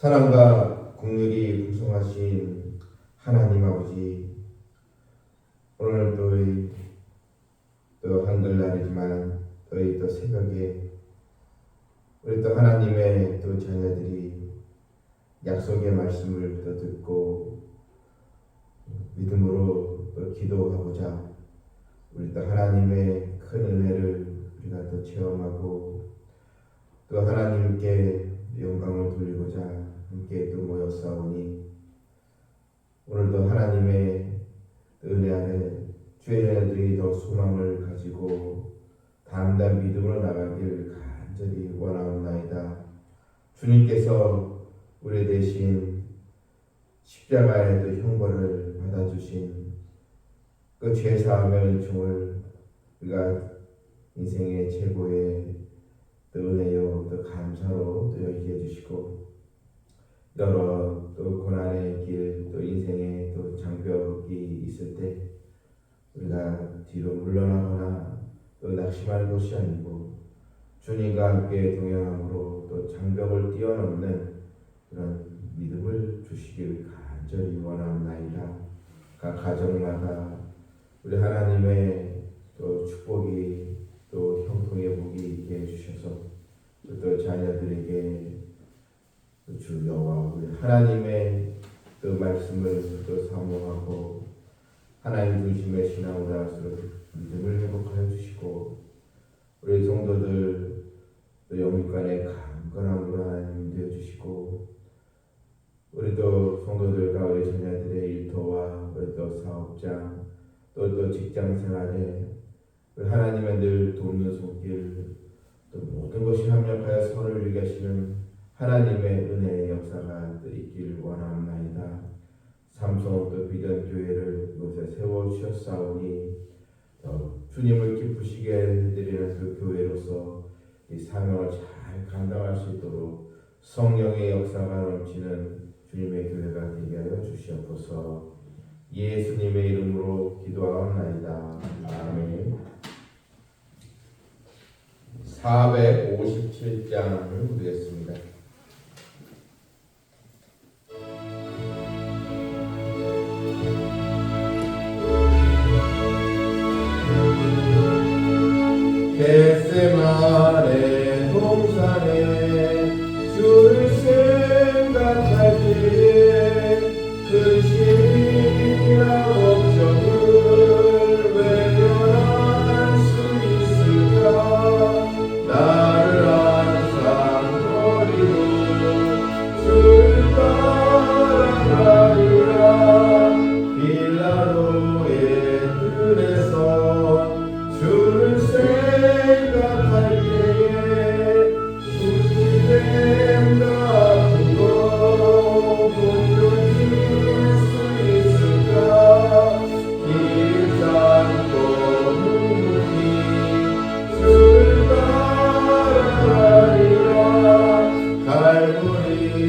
사랑과 국률이 풍성하신 하나님 아버지 오늘 또이 또 한글날이지만 또이 또 새벽에 우리 또 하나님의 또 자녀들이 약속의 말씀을 또 듣고 믿음으로 또 기도하고자 우리 또 하나님의 큰 은혜를 우리가 또 체험하고 또 하나님께 영광을 돌리고자 함께 또 모였사오니 오늘도 하나님의 은혜 주의 자녀들이 더 소망을 가지고 담담 믿음으로 나가길 간절히 원하옵나이다. 주님께서 우리 대신 십자가의 그 형벌을 받아주신 그 죄사함의 은총을 우리가 인생의 최고의 또 은혜요 또 감사로 또 여기게 해주시고 여러 또 고난의 길 또 인생의 또 장벽이 있을 때 우리가 뒤로 물러나거나 또 낙심할 것이 아니고 주님과 함께 동행함으로 또 장벽을 뛰어넘는 그런 믿음을 주시길 간절히 원하옵나이다. 각 가정마다 우리 하나님의 또 축복이 또 형통의 복이 있게 해주셔서 또 자녀들에게 또 주여와 우리 하나님의 그 말씀을 또 사모하고 하나님 중심의 신앙으로 할수록 믿음을 회복하여 주시고 우리 성도들 또 영육간의 강건함으로 하나님 되어 주시고 우리도 성도들과 우리 자녀들의 일터와 우리 또 사업장 또 또 직장 생활에 우리 하나님의 늘 돕는 손길 또 모든 것이 합력하여 서로를 위해 하시는 하나님의 은혜의 역사가 또 있기를 원하옵나이다. 삼성 또 비전 교회를 이곳에 세워 주셨사오니 어, 주님을 기쁘시게 해드리는 그 교회로서 이 사명을 잘 감당할 수 있도록 성령의 역사가 넘치는 주님의 교회가 되게 하여 주시옵소서. 예수님의 이름으로 기도하옵나이다. 아멘. 457장을 보겠습니다. 겟세마네 동산에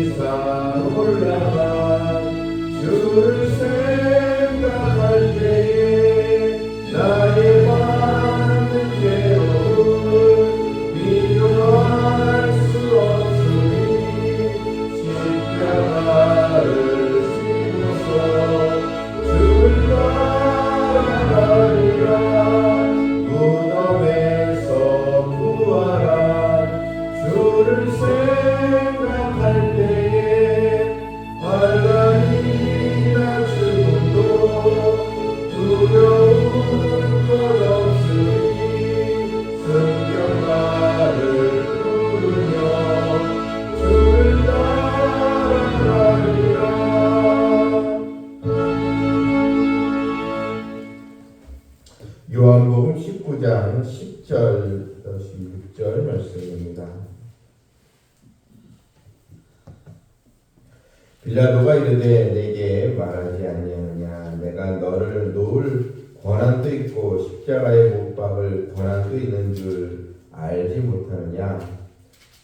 Sarula 요한복음 19장 10절 16절 말씀입니다. 빌라도가 이르되 내게 말하지 아니하느냐 내가 너를 놓을 권한도 있고 십자가에 못 박을 권한도 있는 줄 알지 못하느냐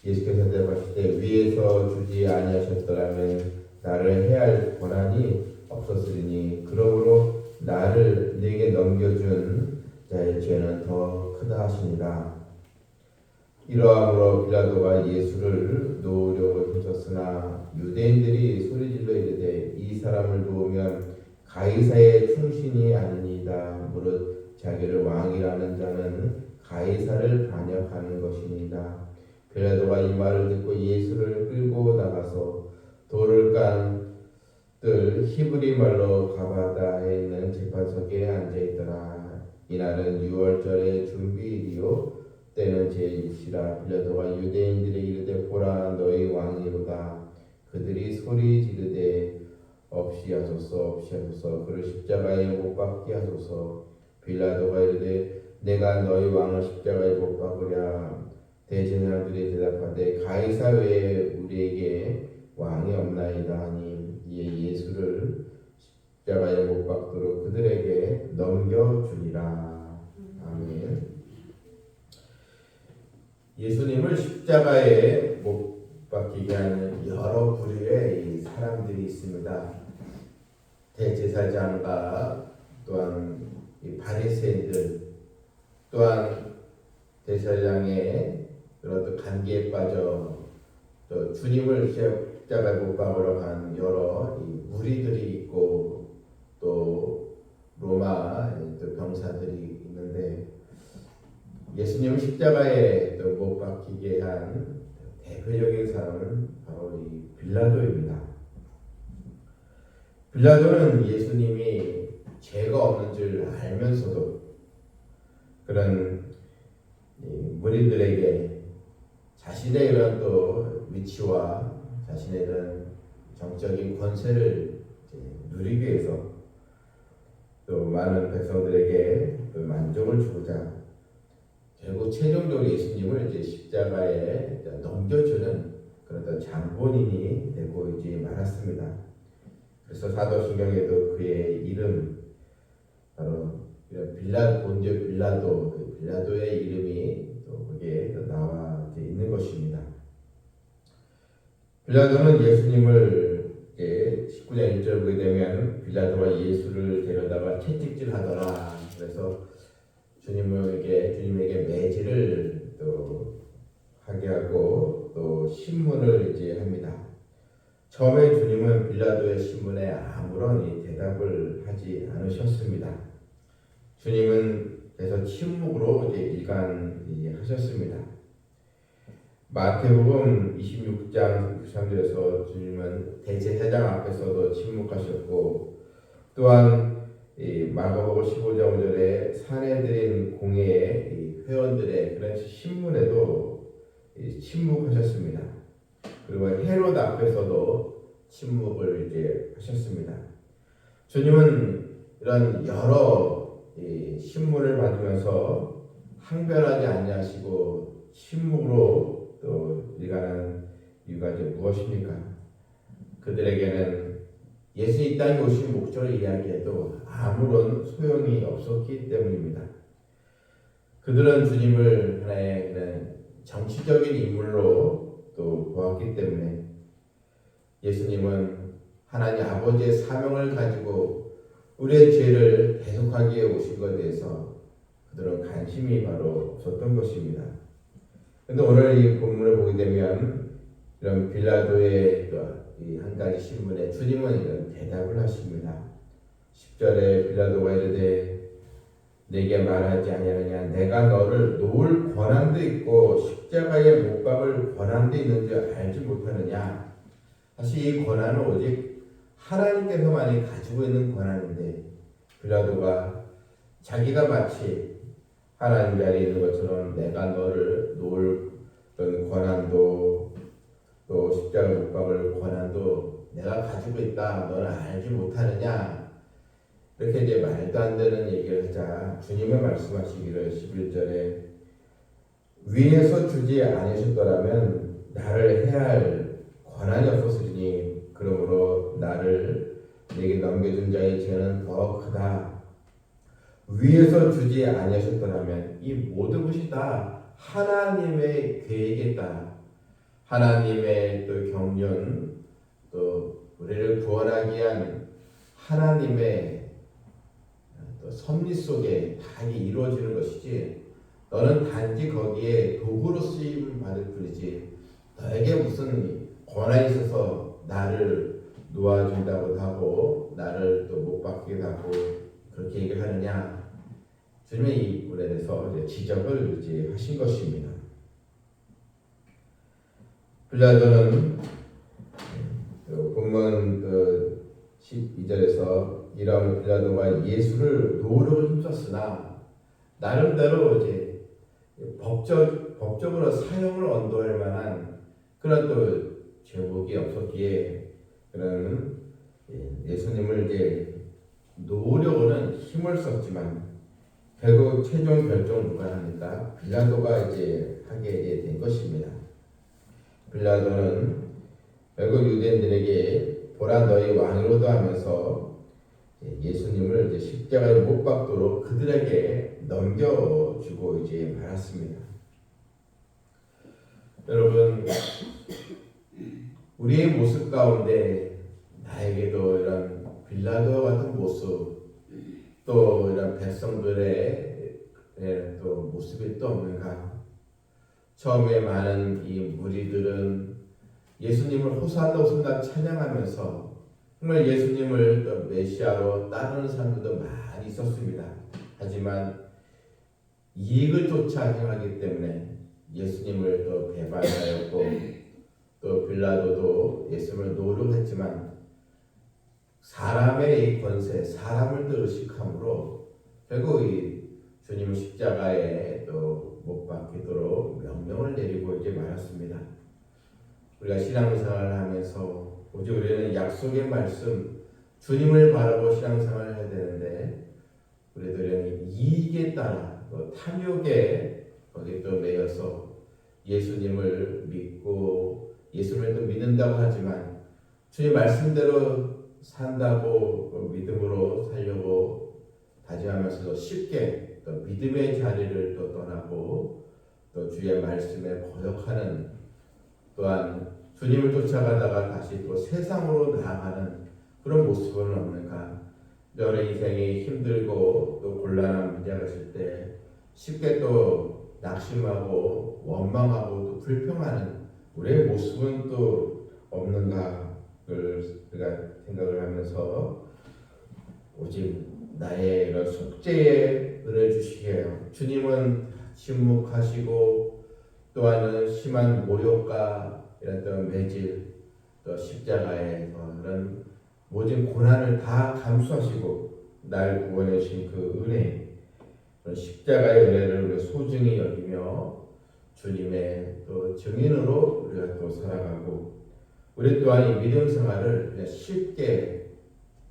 예수께서 대답하시되 위에서 주지 아니하셨더라면 나를 해할 권한이 없었으리니 그러므로 나를 죄는 더 크다 하시니라 이러함으로 빌라도가 예수를 놓으려고 힘썼으나 유대인들이 소리질러 이르되 이 사람을 놓으면 가이사의 충신이 아니니이다. 무릇 자기를 왕이라는 자는 가이사를 반역하는 것이니이다. 빌라도가 이 말을 듣고 예수를 끌고 나가서 돌을 깐 뜰 히브리 말로 가바다에 있는 재판석에 앉아 있더라 이날은 유월절의 준비일이요 때는 제1시라. 빌라도가 유대인들의 이르되 보라 너희 왕이로다. 그들이 소리 지르되 없이 하소서 없이 하소서. 그를 십자가에 못 박게 하소서. 빌라도가 이르되 내가 너희 왕을 십자가에 못 박으랴. 대제사장들이 대답하되 가이사 외에 우리에게 왕이 없나이다 하니 이에 예수를 십자가에 못 박도록 그들에게 넘겨주리라 아멘 예수님을 십자가에 못 박히게 하는 여러 부류의 이 사람들이 있습니다. 대제사장과 또한 이 바리새인들 또한 대제사장의 그런 또 관계에 빠져 또 주님을 십자가에 못 박으러 간 여러 이 무리들이 있고 또 로마 또 병사들이 있는데 예수님을 십자가에 또 못 박히게 한 대표적인 사람은 바로 이 빌라도입니다. 빌라도는 예수님이 죄가 없는 줄 알면서도 그런 이 무리들에게 자신의 그런 또 위치와 자신의 그런 정적인 권세를 누리기 위해서 또 많은 백성들에게 또 만족을 주고자 결국 최종적으로 예수님을 이제 십자가에 넘겨주는 그런 장본인이 되고 이제 말았습니다. 그래서 사도신경에도 그의 이름 바로 빌라 본디오 빌라도 그 빌라도의 이름이 또 거기에 또 나와 있는 것입니다. 빌라도는 예수님을 19장 1절 보게 되면 빌라도가 예수를 데려다가 채찍질 하더라. 그래서 주님에게 주님에게 매질을 또 하게 하고 또 신문을 이제 합니다. 처음에 주님은 빌라도의 신문에 아무런 이 대답을 하지 않으셨습니다. 주님은 그래서 침묵으로 이제 일관하셨습니다. 마태복음 26장 63절에서 주님은 대제사장 앞에서도 침묵하셨고 또한 이 마가복음 15장 5절에 사내들인 공회의 이 회원들의 그런 신문에도 이 침묵하셨습니다. 그리고 헤롯 앞에서도 침묵을 이제 하셨습니다. 주님은 이런 여러 이 신문을 받으면서 항변하지 아니하시고 침묵으로 또 일관한 이유가 이제 무엇입니까? 그들에게는 예수 이 땅에 오신 목적을 이야기해도 아무런 소용이 없었기 때문입니다. 그들은 주님을 하나의 정치적인 인물로 또 보았기 때문에 예수님은 하나님 아버지의 사명을 가지고 우리의 죄를 대속하기 위해 오신 것에 대해서 그들은 관심이 바로 없었던 것입니다. 근데 오늘 이 본문을 보게 되면 이런 빌라도의 이한 가지 신문에 주님은 이런 대답을 하십니다. 10절에 빌라도가 이르되 내게 말하지 아니하느냐 내가 너를 놓을 권한도 있고 십자가에 못 박을 권한도 있는 줄 알지 못하느냐 사실 이 권한은 오직 하나님께서만이 가지고 있는 권한인데 빌라도가 자기가 마치 하나님 자리에 있는 것처럼 내가 너를 놓을 권한도 또 십자가 못 박을 권한도 내가 가지고 있다. 너는 알지 못하느냐? 이렇게 이제 말도 안 되는 얘기를 하자 주님의 말씀하시기를 11절에 위에서 주지 아니셨더라면 나를 해야 할 권한이 없었으니 그러므로 나를 내게 넘겨준 자의 죄는 더 크다 위에서 주지 아니하셨더라면 이 모든 것이 다 하나님의 계획에 따라 하나님의 또 경륜 또 우리를 구원하기 위한 하나님의 또 섭리 속에 다 이루어지는 것이지 너는 단지 거기에 도구로 쓰임 받을 뿐이지 너에게 무슨 권한이 있어서 나를 놓아준다고 하고 나를 또 못 받게 하고 그렇게 얘기를 하느냐 부분에 대해서 이제 지적을 이제 하신 것입니다. 빌라도는 그 본문 그 12절에서 이런 빌라도가 예수를 노력을 힘썼으나 나름대로 이제 법적 법적으로 사형을 언도할 만한 그런 또 제목이 없었기에 그런 예수님을 이제 노력으로는 힘을 썼지만 결국 최종 결정 누가 합니까? 빌라도가 이제 하게 된 것입니다. 빌라도는 결국 유대인들에게 보라 너희 왕이로도 하면서 예수님을 이제 십자가에 못 박도록 그들에게 넘겨주고 이제 말았습니다. 여러분 우리의 모습 가운데 나에게도 이런 빌라도 같은 모습 또 이런 백성들의 예, 또 모습이 또 없는가? 처음에 많은 이 무리들은 예수님을 호사다 호사다 찬양하면서 정말 예수님을 또 메시아로 따르는 사람들도 많이 있었습니다. 하지만 이익을 쫓아 행하기 때문에 예수님을 또 배반하였고 또 빌라도도 예수님을 노력했지만 사람의 이 권세, 사람을 또 의식함으로 결국 이 주님 십자가에 또 못 박히도록 명령을 내리고 이제 말았습니다. 우리가 신앙생활을 하면서 오직 우리는 약속의 말씀, 주님을 바라고 신앙생활을 해야 되는데 우리들은 이익에 따라 또 탐욕에 거기 또 매여서 예수님을 믿고 예수님을 또 믿는다고 하지만 주님 말씀대로 산다고 그 믿음으로 살려고 다짐하면서도 쉽게 또 믿음의 자리를 또 떠나고 또 주의 말씀에 거역하는 또한 주님을 쫓아가다가 다시 또 세상으로 나아가는 그런 모습은 없는가? 여러 인생이 힘들고 또 곤란한 문제가 있을 때 쉽게 또 낙심하고 원망하고 또 불평하는 우리의 모습은 또 없는가를 우리가 생각을 하면서 오직 나의 이런 속죄에 은혜 주시게요. 주님은 침묵하시고 또한은 심한 모욕과 또 매질 또 십자가에 그런 모든 고난을 다 감수하시고 날 구원해 주신 그 은혜 십자가의 은혜를 우리가 소중히 여기며 주님의 또 증인으로 우리가 또 살아가고 우리 또한 이 믿음 생활을 쉽게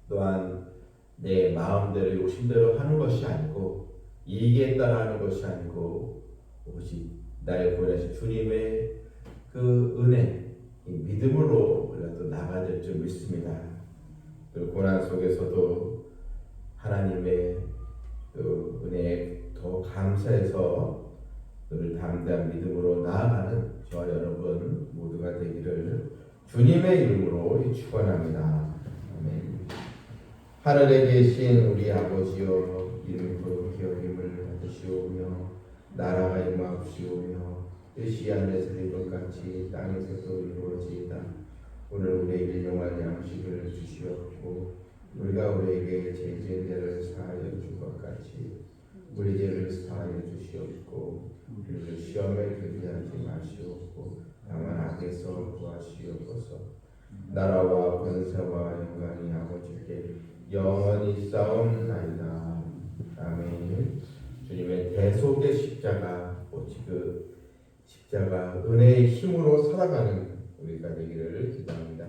또한 내 마음대로 욕심대로 하는 것이 아니고 이익에 따라 하는 것이 아니고 오직 나의 구원하신 주님의 그 은혜, 이 믿음으로 또 나가야 될 줄 믿습니다. 그 고난 속에서도 하나님의 그 은혜에 더 감사해서 늘 담대한 믿음으로 나아가는 저와 여러분 모두가 되기를 주님의 이름으로 축원합니다. 아멘. 하늘에 계신 우리 아버지여 이름 거룩히 여김을 받으시오며 나라가 임하옵시오며 뜻이 하늘에서 이룬 같이 땅에서도 이루어지이다 오늘 우리에게 일용할 양식을 주시옵고 우리가 우리에게 죄 지은 죄를 사하여 준것 같이 우리 죄를 사하여 주시옵고 우리를 시험에 들게 하지 마시옵고 다만 악에서 구하시옵소서 나라와 권세와 영광이 아버지께 영원히 싸움나이다. 아멘. 주님의 대속의 십자가 오직 그 십자가 은혜의 힘으로 살아가는 우리가 되기를 기도합니다.